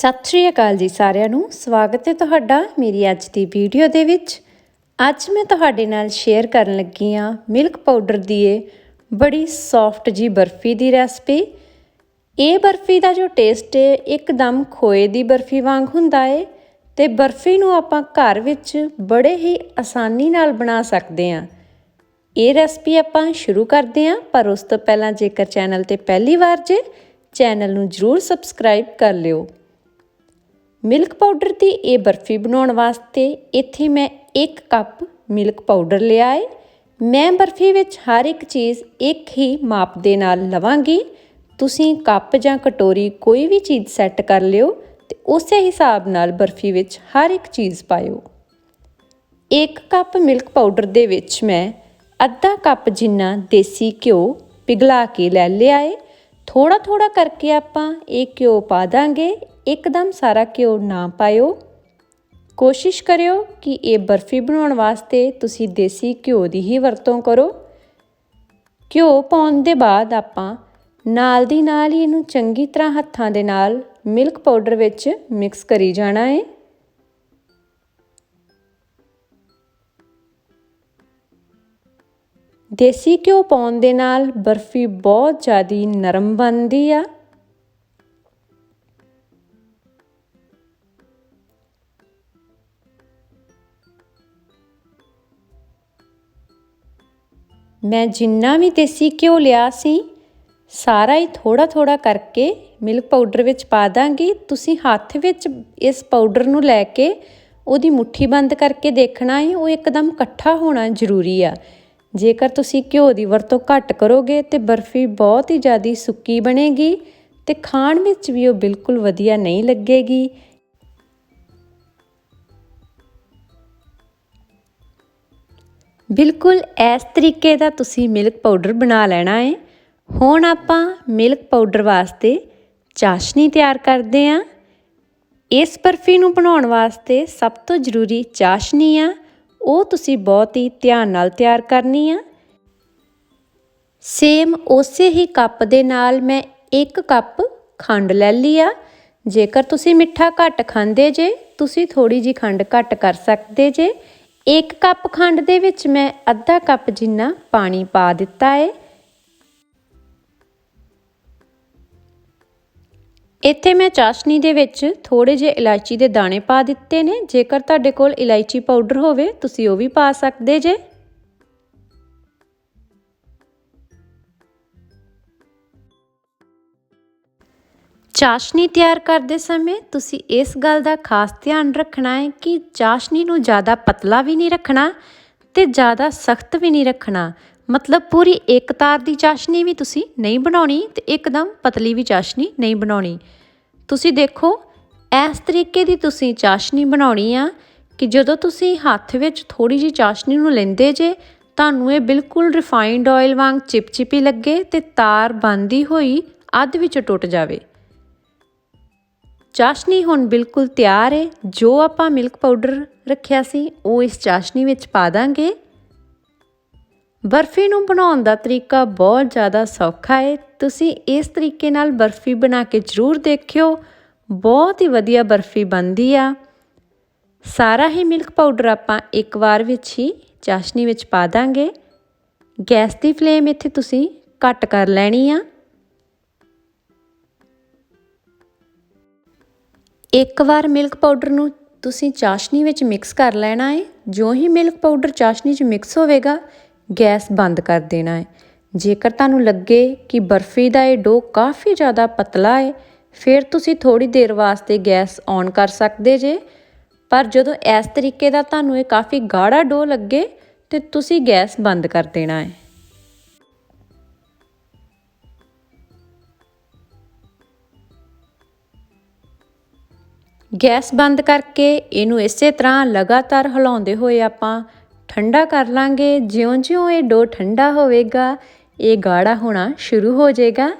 ਸਤਿ ਸ਼੍ਰੀ ਅਕਾਲ ਜੀ ਸਾਰਿਆਂ ਨੂੰ। ਸਵਾਗਤ ਹੈ ਤੁਹਾਡਾ ਮੇਰੀ ਅੱਜ ਦੀ ਵੀਡੀਓ ਦੇ ਵਿੱਚ। ਅੱਜ ਮੈਂ ਤੁਹਾਡੇ ਨਾਲ ਸ਼ੇਅਰ ਕਰਨ ਲੱਗੀ ਹਾਂ ਮਿਲਕ ਪਾਊਡਰ ਦੀ ਇਹ ਬੜੀ ਸੌਫਟ ਜੀ ਬਰਫੀ ਦੀ ਰੈਸਪੀ ਇਹ ਬਰਫੀ ਦਾ ਜੋ ਟੇਸਟ ਹੈ, ਇੱਕਦਮ ਖੋਏ ਦੀ ਬਰਫੀ ਵਾਂਗ ਹੁੰਦਾ ਹੈ ਤੇ ਬਰਫੀ ਨੂੰ ਆਪਾਂ ਘਰ ਵਿੱਚ ਬੜੇ ਹੀ ਆਸਾਨੀ ਨਾਲ ਬਣਾ ਸਕਦੇ ਹਾਂ। ਇਹ ਰੈਸਪੀ ਆਪਾਂ ਸ਼ੁਰੂ ਕਰਦੇ ਹਾਂ, ਪਰ ਉਸ ਤੋਂ ਪਹਿਲਾਂ ਜੇਕਰ ਚੈਨਲ ਤੇ ਪਹਿਲੀ ਵਾਰ ਜੇ ਚੈਨਲ ਨੂੰ ਜਰੂਰ ਸਬਸਕ੍ਰਾਈਬ ਕਰ ਲਿਓ। ਮਿਲਕ ਪਾਊਡਰ ਦੀ ਇਹ ਬਰਫੀ ਬਣਾਉਣ ਵਾਸਤੇ ਇੱਥੇ ਮੈਂ 1 ਕੱਪ ਮਿਲਕ ਪਾਊਡਰ ਲਿਆ ਹੈ ਮੈਂ ਬਰਫੀ ਵਿੱਚ ਹਰ ਇੱਕ ਚੀਜ਼ ਇੱਕ ਹੀ ਮਾਪ ਦੇ ਨਾਲ ਲਵਾਂਗੀ। ਤੁਸੀਂ ਕੱਪ ਜਾਂ ਕਟੋਰੀ ਕੋਈ ਵੀ ਚੀਜ਼ ਸੈੱਟ ਕਰ ਲਿਓ ਤੇ ਉਸੇ ਹਿਸਾਬ ਨਾਲ ਬਰਫੀ ਵਿੱਚ ਹਰ ਇੱਕ ਚੀਜ਼ ਪਾਇਓ। 1 ਕੱਪ ਮਿਲਕ ਪਾਊਡਰ ਦੇ ਵਿੱਚ ਮੈਂ ਅੱਧਾ ਕੱਪ ਜਿੰਨਾ ਦੇਸੀ ਘਿਓ ਪਿਘਲਾ ਕੇ ਲੈ ਲਿਆ ਏ। ਥੋੜਾ ਥੋੜਾ ਕਰਕੇ ਆਪਾਂ ਇਹ ਘਿਓ ਪਾ ਦਾਂਗੇ। ਇੱਕਦਮ ਸਾਰਾ ਘਿਓ ਨਾ ਪਾਇਓ। ਕੋਸ਼ਿਸ਼ ਕਰਿਓ ਕਿ ਇਹ ਬਰਫੀ ਬਣਾਉਣ ਵਾਸਤੇ ਤੁਸੀਂ ਦੇਸੀ ਘਿਓ ਦੀ ਹੀ ਵਰਤੋਂ ਕਰੋ। ਘਿਓ ਪਾਉਣ ਦੇ ਬਾਅਦ ਆਪਾਂ ਨਾਲ ਦੀ ਨਾਲ ਹੀ ਇਹਨੂੰ ਚੰਗੀ ਤਰ੍ਹਾਂ ਹੱਥਾਂ ਦੇ ਨਾਲ ਮਿਲਕ ਪਾਊਡਰ ਵਿੱਚ ਮਿਕਸ ਕਰੀ ਜਾਣਾ ਹੈ ਦੇਸੀ ਘਿਓ ਪਾਉਣ ਦੇ ਨਾਲ ਬਰਫੀ ਬਹੁਤ ਜ਼ਿਆਦੀ ਨਰਮ ਬਣਦੀ ਆ। ਮੈਂ ਜਿੰਨਾ ਵੀ ਦੇਸੀ ਘਿਓ ਲਿਆ ਸੀ, ਸਾਰਾ ਹੀ ਥੋੜਾ ਥੋੜਾ ਕਰਕੇ ਮਿਲਕ ਪਾਊਡਰ ਵਿੱਚ ਪਾ ਦਾਂਗੀ। ਤੁਸੀਂ ਹੱਥ ਵਿੱਚ ਇਸ ਪਾਊਡਰ ਨੂੰ ਲੈ ਕੇ ਉਹਦੀ ਮੁਠੀ ਬੰਦ ਕਰਕੇ ਦੇਖਣਾ ਹੈ ਉਹ ਇੱਕਦਮ ਇਕੱਠਾ ਹੋਣਾ ਜ਼ਰੂਰੀ ਆ। ਜੇਕਰ ਤੁਸੀਂ ਘਿਓ ਦੀ ਵਰਤੋਂ ਘੱਟ ਕਰੋਗੇ ਤੇ ਬਰਫੀ ਬਹੁਤ ਹੀ ਜ਼ਿਆਦਾ ਸੁੱਕੀ ਬਣੇਗੀ ਤੇ ਖਾਣ ਵਿੱਚ ਵੀ ਉਹ ਬਿਲਕੁਲ ਵਧੀਆ ਨਹੀਂ ਲੱਗੇਗੀ। ਬਿਲਕੁਲ ਇਸ ਤਰੀਕੇ ਦਾ ਤੁਸੀਂ ਮਿਲਕ ਪਾਊਡਰ ਬਣਾ ਲੈਣਾ ਹੈ। ਹੁਣ ਆਪਾਂ ਮਿਲਕ ਪਾਊਡਰ ਵਾਸਤੇ ਚਾਸ਼ਨੀ ਤਿਆਰ ਕਰਦੇ ਆਂ ਇਸ ਬਰਫੀ ਨੂੰ ਬਣਾਉਣ ਵਾਸਤੇ ਸਭ ਤੋਂ ਜ਼ਰੂਰੀ ਚਾਸ਼ਨੀ ਆ। ਉਹ ਤੁਸੀਂ ਬਹੁਤ ਹੀ ਧਿਆਨ ਨਾਲ ਤਿਆਰ ਕਰਨੀ ਆ। ਸੇਮ ਉਸੇ ਹੀ ਕੱਪ ਦੇ ਨਾਲ ਮੈਂ 1 ਕੱਪ ਖੰਡ ਲੈ ਲਈ ਆ। ਜੇਕਰ ਤੁਸੀਂ ਮਿੱਠਾ ਘੱਟ ਖਾਂਦੇ ਜੇ, ਤੁਸੀਂ ਥੋੜੀ ਜੀ ਖੰਡ ਘੱਟ ਕਰ ਸਕਦੇ ਜੇ। 1 ਕੱਪ ਖੰਡ ਦੇ ਵਿੱਚ ਮੈਂ ਅੱਧਾ ਕੱਪ ਜਿੰਨਾ ਪਾਣੀ ਪਾ ਦਿੱਤਾ ਹੈ ਇੱਥੇ ਮੈਂ ਚਾਸ਼ਨੀ ਦੇ ਵਿੱਚ ਥੋੜੇ ਜਿਹੇ ਇਲਾਇਚੀ ਦੇ ਦਾਣੇ ਪਾ ਦਿੱਤੇ ਨੇ। ਜੇਕਰ ਤੁਹਾਡੇ ਕੋਲ ਇਲਾਇਚੀ ਪਾਊਡਰ ਹੋਵੇ, ਤੁਸੀਂ ਉਹ ਵੀ ਪਾ ਸਕਦੇ ਜੇ। ਚਾਸ਼ਨੀ ਤਿਆਰ ਕਰਦੇ ਸਮੇਂ ਤੁਸੀਂ ਇਸ ਗੱਲ ਦਾ ਖਾਸ ਧਿਆਨ ਰੱਖਣਾ ਹੈ ਕਿ ਚਾਸ਼ਨੀ ਨੂੰ ਜ਼ਿਆਦਾ ਪਤਲਾ ਵੀ ਨਹੀਂ ਰੱਖਣਾ ਤੇ ਜ਼ਿਆਦਾ ਸਖਤ ਵੀ ਨਹੀਂ ਰੱਖਣਾ। ਮਤਲਬ ਪੂਰੀ ਇੱਕ ਤਾਰ ਦੀ ਚਾਸ਼ਨੀ ਵੀ ਤੁਸੀਂ ਨਹੀਂ ਬਣਾਉਣੀ ਤੇ ਇੱਕਦਮ ਪਤਲੀ ਵੀ ਚਾਸ਼ਨੀ ਨਹੀਂ ਬਣਾਉਣੀ। ਤੁਸੀਂ ਦੇਖੋ, ਇਸ ਤਰੀਕੇ ਦੀ ਤੁਸੀਂ ਚਾਸ਼ਨੀ ਬਣਾਉਣੀ ਆ ਕਿ ਜਦੋਂ ਤੁਸੀਂ ਹੱਥ ਵਿੱਚ ਥੋੜੀ ਜੀ ਚਾਸ਼ਨੀ ਨੂੰ ਲੈਂਦੇ ਜੇ, ਤੁਹਾਨੂੰ ਇਹ ਬਿਲਕੁਲ ਰਿਫਾਈਨਡ ਆਇਲ ਵਾਂਗ ਚਿਪਚਿਪੀ ਲੱਗੇ ਤੇ ਤਾਰ ਬੰਦੀ ਹੋਈ ਅੱਧ ਵਿੱਚ ਟੁੱਟ ਜਾਵੇ। ਚਾਸ਼ਨੀ ਹੁਣ ਬਿਲਕੁਲ ਤਿਆਰ ਹੈ ਜੋ ਆਪਾਂ ਮਿਲਕ ਪਾਊਡਰ ਰੱਖਿਆ ਸੀ, ਉਹ ਇਸ ਚਾਸ਼ਨੀ ਵਿੱਚ ਪਾ ਦਾਂਗੇ। ਬਰਫੀ ਨੂੰ ਬਣਾਉਣ ਦਾ ਤਰੀਕਾ ਬਹੁਤ ਜ਼ਿਆਦਾ ਸੌਖਾ ਹੈ ਤੁਸੀਂ ਇਸ ਤਰੀਕੇ ਨਾਲ ਬਰਫੀ ਬਣਾ ਕੇ ਜ਼ਰੂਰ ਦੇਖਿਓ। ਬਹੁਤ ਹੀ ਵਧੀਆ ਬਰਫੀ ਬਣਦੀ ਆ। ਸਾਰਾ ਹੀ ਮਿਲਕ ਪਾਊਡਰ ਆਪਾਂ ਇੱਕ ਵਾਰ ਵਿੱਚ ਹੀ ਚਾਸ਼ਨੀ ਵਿੱਚ ਪਾ ਦਾਂਗੇ। ਗੈਸ ਦੀ ਫਲੇਮ ਇੱਥੇ ਤੁਸੀਂ ਘੱਟ ਕਰ ਲੈਣੀ ਆ। ਇੱਕ ਵਾਰ ਮਿਲਕ ਪਾਊਡਰ ਨੂੰ ਤੁਸੀਂ ਚਾਸ਼ਨੀ ਵਿੱਚ ਮਿਕਸ ਕਰ ਲੈਣਾ ਹੈ ਜੋ ਹੀ ਮਿਲਕ ਪਾਊਡਰ ਚਾਸ਼ਨੀ 'ਚ ਮਿਕਸ ਹੋਵੇਗਾ ਗੈਸ ਬੰਦ ਕਰ ਦੇਣਾ ਹੈ। ਜੇਕਰ ਤੁਹਾਨੂੰ ਲੱਗੇ ਕਿ ਬਰਫੀ ਦਾ ਇਹ ਡੋ ਕਾਫੀ ਜ਼ਿਆਦਾ ਪਤਲਾ ਹੈ, ਫਿਰ ਤੁਸੀਂ ਥੋੜੀ ਦੇਰ ਵਾਸਤੇ ਗੈਸ ਔਨ ਕਰ ਸਕਦੇ ਜੇ। ਪਰ ਜਦੋਂ ਇਸ ਤਰੀਕੇ ਦਾ ਤੁਹਾਨੂੰ ਇਹ ਕਾਫੀ ਗਾੜਾ ਡੋ ਲੱਗੇ, ਤੇ ਤੁਸੀਂ ਗੈਸ ਬੰਦ ਕਰ ਦੇਣਾ ਹੈ। ਗੈਸ ਬੰਦ ਕਰਕੇ ਇਹਨੂੰ ਇਸੇ ਤਰ੍ਹਾਂ ਲਗਾਤਾਰ ਹਿਲਾਉਂਦੇ ਹੋਏ ਆਪਾਂ ਠੰਡਾ ਕਰ ਲਾਂਗੇ। ਜਿਉਂ-ਜਿਉਂ ਇਹ ਡੋ ਠੰਡਾ ਹੋਵੇਗਾ, ਇਹ ਗਾੜਾ ਹੋਣਾ ਸ਼ੁਰੂ ਹੋ ਜਾਏਗਾ।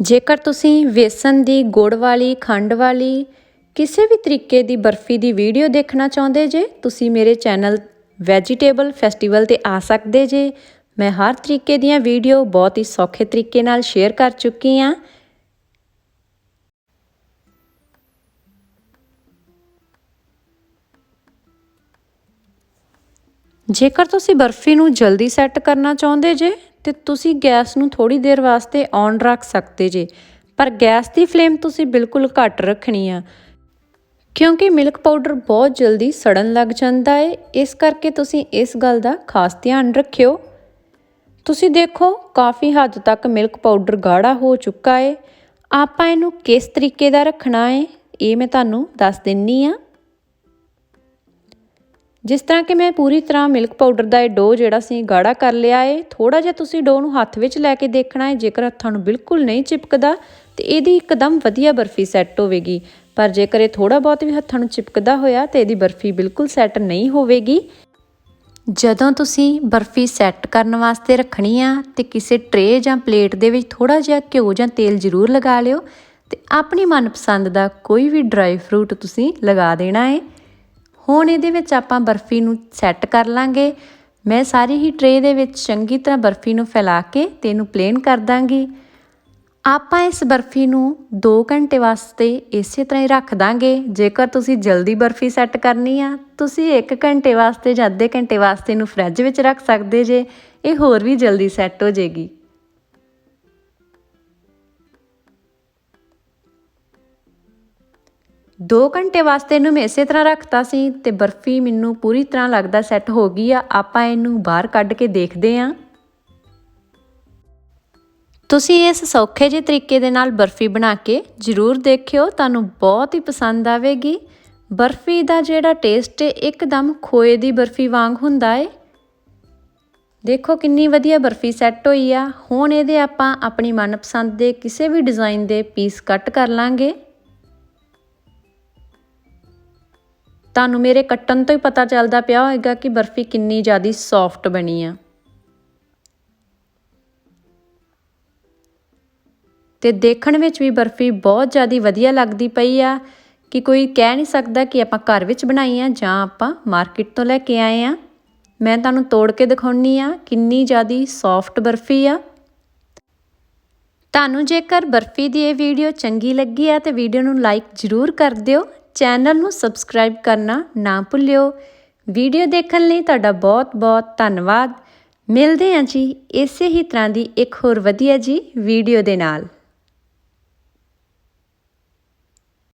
ਜੇਕਰ ਤੁਸੀਂ ਵੇਸਣ ਦੀ ਗੁੜ ਵਾਲੀ, ਖੰਡ ਵਾਲੀ ਕਿਸੇ ਵੀ ਤਰੀਕੇ ਦੀ ਬਰਫੀ ਦੀ ਵੀਡੀਓ ਦੇਖਣਾ ਚਾਹੁੰਦੇ ਜੇ, ਤੁਸੀਂ ਮੇਰੇ ਚੈਨਲ ਵੈਜੀਟੇਬਲ ਫੈਸਟੀਵਲ ਤੇ ਆ ਸਕਦੇ ਜੇ। ਮੈਂ ਹਰ ਤਰੀਕੇ ਦੀਆਂ ਵੀਡੀਓ ਬਹੁਤ ਹੀ ਸੌਖੇ ਤਰੀਕੇ ਨਾਲ ਸ਼ੇਅਰ ਕਰ ਚੁੱਕੀ ਹਾਂ ਜੇਕਰ ਤੁਸੀਂ ਬਰਫੀ ਨੂੰ ਜਲਦੀ ਸੈੱਟ ਕਰਨਾ ਚਾਹੁੰਦੇ ਜੇ, ਤੇ ਤੁਸੀਂ ਗੈਸ ਨੂੰ ਥੋੜੀ ਦੇਰ ਵਾਸਤੇ ਔਨ ਰੱਖ ਸਕਦੇ ਜੇ। ਪਰ ਗੈਸ ਦੀ ਫਲੇਮ ਤੁਸੀਂ ਬਿਲਕੁਲ ਘੱਟ ਰੱਖਣੀ ਆ। ਕਿਉਂਕਿ ਮਿਲਕ ਪਾਊਡਰ ਬਹੁਤ ਜਲਦੀ ਸੜਨ ਲੱਗ ਜਾਂਦਾ ਹੈ ਇਸ ਕਰਕੇ ਤੁਸੀਂ ਇਸ ਗੱਲ ਦਾ ਖਾਸ ਧਿਆਨ ਰੱਖਿਓ। ਤੁਸੀਂ ਦੇਖੋ, ਕਾਫੀ ਹੱਦ ਤੱਕ ਮਿਲਕ ਪਾਊਡਰ ਗਾੜਾ ਹੋ ਚੁੱਕਾ ਹੈ ਆਪਾਂ ਇਹਨੂੰ ਕਿਸ ਤਰੀਕੇ ਦਾ ਰੱਖਣਾ ਹੈ ਇਹ ਮੈਂ ਤੁਹਾਨੂੰ ਦੱਸ ਦਿੰਨੀ ਆ। ਜਿਸ ਤਰ੍ਹਾਂ ਕਿ ਮੈਂ ਪੂਰੀ ਤਰ੍ਹਾਂ ਮਿਲਕ ਪਾਊਡਰ ਦਾ ਇਹ ਡੋ ਜਿਹੜਾ ਸੀ ਗਾੜਾ ਕਰ ਲਿਆ ਏ। ਥੋੜਾ ਜਿਹਾ ਤੁਸੀਂ ਡੋ ਨੂੰ ਹੱਥ ਵਿੱਚ ਲੈ ਕੇ ਦੇਖਣਾ ਹੈ ਜੇਕਰ ਹੱਥਾਂ ਨੂੰ ਬਿਲਕੁਲ ਨਹੀਂ ਚਿਪਕਦਾ, ਤੇ ਇਹਦੀ ਇੱਕਦਮ ਵਧੀਆ ਬਰਫੀ ਸੈੱਟ ਹੋਵੇਗੀ। ਪਰ ਜੇਕਰ ਇਹ ਥੋੜਾ ਬਹੁਤ ਵੀ ਹੱਥਾਂ ਨੂੰ ਚਿਪਕਦਾ ਹੋਇਆ, ਤੇ ਇਹਦੀ ਬਰਫੀ ਬਿਲਕੁਲ ਸੈੱਟ ਨਹੀਂ ਹੋਵੇਗੀ। ਜਦੋਂ ਤੁਸੀਂ ਬਰਫੀ ਸੈੱਟ ਕਰਨ ਵਾਸਤੇ ਰੱਖਣੀ ਆ, ਤੇ ਕਿਸੇ ਟਰੇ ਜਾਂ ਪਲੇਟ ਦੇ ਵਿੱਚ ਥੋੜਾ ਜਿਹਾ ਘਿਓ ਜਾਂ ਤੇਲ ਜ਼ਰੂਰ ਲਗਾ ਲਿਓ, ਤੇ ਆਪਣੀ ਮਨਪਸੰਦ ਦਾ ਕੋਈ ਵੀ ਡਰਾਈ ਫਰੂਟ ਤੁਸੀਂ ਲਗਾ ਦੇਣਾ ਹੈ ਹੁਣ ਇਹਦੇ ਵਿੱਚ ਆਪਾਂ ਬਰਫੀ ਨੂੰ ਸੈੱਟ ਕਰ ਲਾਂਗੇ। ਮੈਂ ਸਾਰੀ ਹੀ ਟ੍ਰੇ ਦੇ ਵਿੱਚ ਚੰਗੀ ਤਰ੍ਹਾਂ ਬਰਫੀ ਨੂੰ ਫੈਲਾ ਕੇ ਤੇ ਇਹਨੂੰ ਪਲੇਨ ਕਰ ਦਾਂਗੀ। ਆਪਾਂ ਇਸ ਬਰਫੀ ਨੂੰ 2 ਘੰਟੇ ਵਾਸਤੇ ਇਸੇ ਤਰ੍ਹਾਂ ਹੀ ਰੱਖ ਦਾਂਗੇ। ਜੇਕਰ ਤੁਸੀਂ ਜਲਦੀ ਬਰਫੀ ਸੈੱਟ ਕਰਨੀ ਆ, ਤੁਸੀਂ 1 ਘੰਟੇ ਵਾਸਤੇ ਜਾਂ ਅੱਧੇ ਘੰਟੇ ਵਾਸਤੇ ਇਹਨੂੰ ਫ੍ਰਿਜ ਵਿੱਚ ਰੱਖ ਸਕਦੇ ਜੇ। ਇਹ ਹੋਰ ਵੀ ਜਲਦੀ ਸੈੱਟ ਹੋ ਜੇਗੀ। 2 ਘੰਟੇ ਵਾਸਤੇ ਇਹਨੂੰ ਮੈਂ ਇਸੇ ਤਰ੍ਹਾਂ ਰੱਖਤਾ ਸੀ ਤੇ ਬਰਫੀ ਮੈਨੂੰ ਪੂਰੀ ਤਰ੍ਹਾਂ ਲੱਗਦਾ ਸੈੱਟ ਹੋ ਗਈ ਆ। ਆਪਾਂ ਇਹਨੂੰ ਬਾਹਰ ਕੱਢ ਕੇ ਦੇਖਦੇ ਆਂ। ਤੁਸੀਂ ਇਸ ਸੌਖੇ ਜਿਹੇ ਤਰੀਕੇ ਦੇ ਨਾਲ ਬਰਫੀ ਬਣਾ ਕੇ ਜ਼ਰੂਰ ਦੇਖਿਓ, ਤੁਹਾਨੂੰ ਬਹੁਤ ਹੀ ਪਸੰਦ ਆਵੇਗੀ। ਬਰਫੀ ਦਾ ਜਿਹੜਾ ਟੇਸਟ ਹੈ ਇੱਕਦਮ ਖੋਏ ਦੀ ਬਰਫੀ ਵਾਂਗ ਹੁੰਦਾ ਏ। ਦੇਖੋ ਕਿੰਨੀ ਵਧੀਆ ਬਰਫੀ ਸੈੱਟ ਹੋਈ ਆ। ਹੁਣ ਇਹਦੇ ਆਪਾਂ ਆਪਣੀ ਮਨਪਸੰਦ ਦੇ ਕਿਸੇ ਵੀ ਡਿਜ਼ਾਈਨ ਦੇ ਪੀਸ ਕੱਟ ਕਰ ਲਾਂਗੇ। ਤੁਹਾਨੂੰ ਮੇਰੇ ਕੱਟਣ ਤੋਂ ਹੀ ਪਤਾ ਚੱਲਦਾ ਪਿਆ ਹੋਏਗਾ ਕਿ ਬਰਫੀ ਕਿੰਨੀ ਜ਼ਿਆਦੀ ਸੌਫਟ ਬਣੀ ਆ। ਤੇ ਦੇਖਣ ਵਿੱਚ ਵੀ ਬਰਫੀ ਬਹੁਤ ਜ਼ਿਆਦੀ ਵਧੀਆ ਲੱਗਦੀ ਪਈ ਆ ਕਿ ਕੋਈ ਕਹਿ ਨਹੀਂ ਸਕਦਾ ਕਿ ਆਪਾਂ ਘਰ ਵਿੱਚ ਬਣਾਈ ਆ ਜਾਂ ਆਪਾਂ ਮਾਰਕੀਟ ਤੋਂ ਲੈ ਕੇ ਆਏ ਆ। ਮੈਂ ਤੁਹਾਨੂੰ ਤੋੜ ਕੇ ਦਿਖਾਉਣੀ ਆ ਕਿੰਨੀ ਜ਼ਿਆਦੀ ਸੌਫਟ ਬਰਫੀ ਆ। ਤੁਹਾਨੂੰ ਜੇਕਰ ਬਰਫੀ ਦੀ ਇਹ ਵੀਡੀਓ ਚੰਗੀ ਲੱਗੀ ਹੈ ਤੇ ਵੀਡੀਓ ਨੂੰ ਲਾਈਕ ਜ਼ਰੂਰ ਕਰ ਦਿਓ। ਚੈਨਲ ਨੂੰ ਸਬਸਕ੍ਰਾਈਬ ਕਰਨਾ ਨਾ ਭੁੱਲਿਓ। ਵੀਡੀਓ ਦੇਖਣ ਲਈ ਤੁਹਾਡਾ ਬਹੁਤ-ਬਹੁਤ ਧੰਨਵਾਦ। ਮਿਲਦੇ ਹਾਂ ਜੀ ਇਸੇ ਹੀ ਤਰ੍ਹਾਂ ਦੀ ਇੱਕ ਹੋਰ ਵਧੀਆ ਜੀ ਵੀਡੀਓ ਦੇ ਨਾਲ।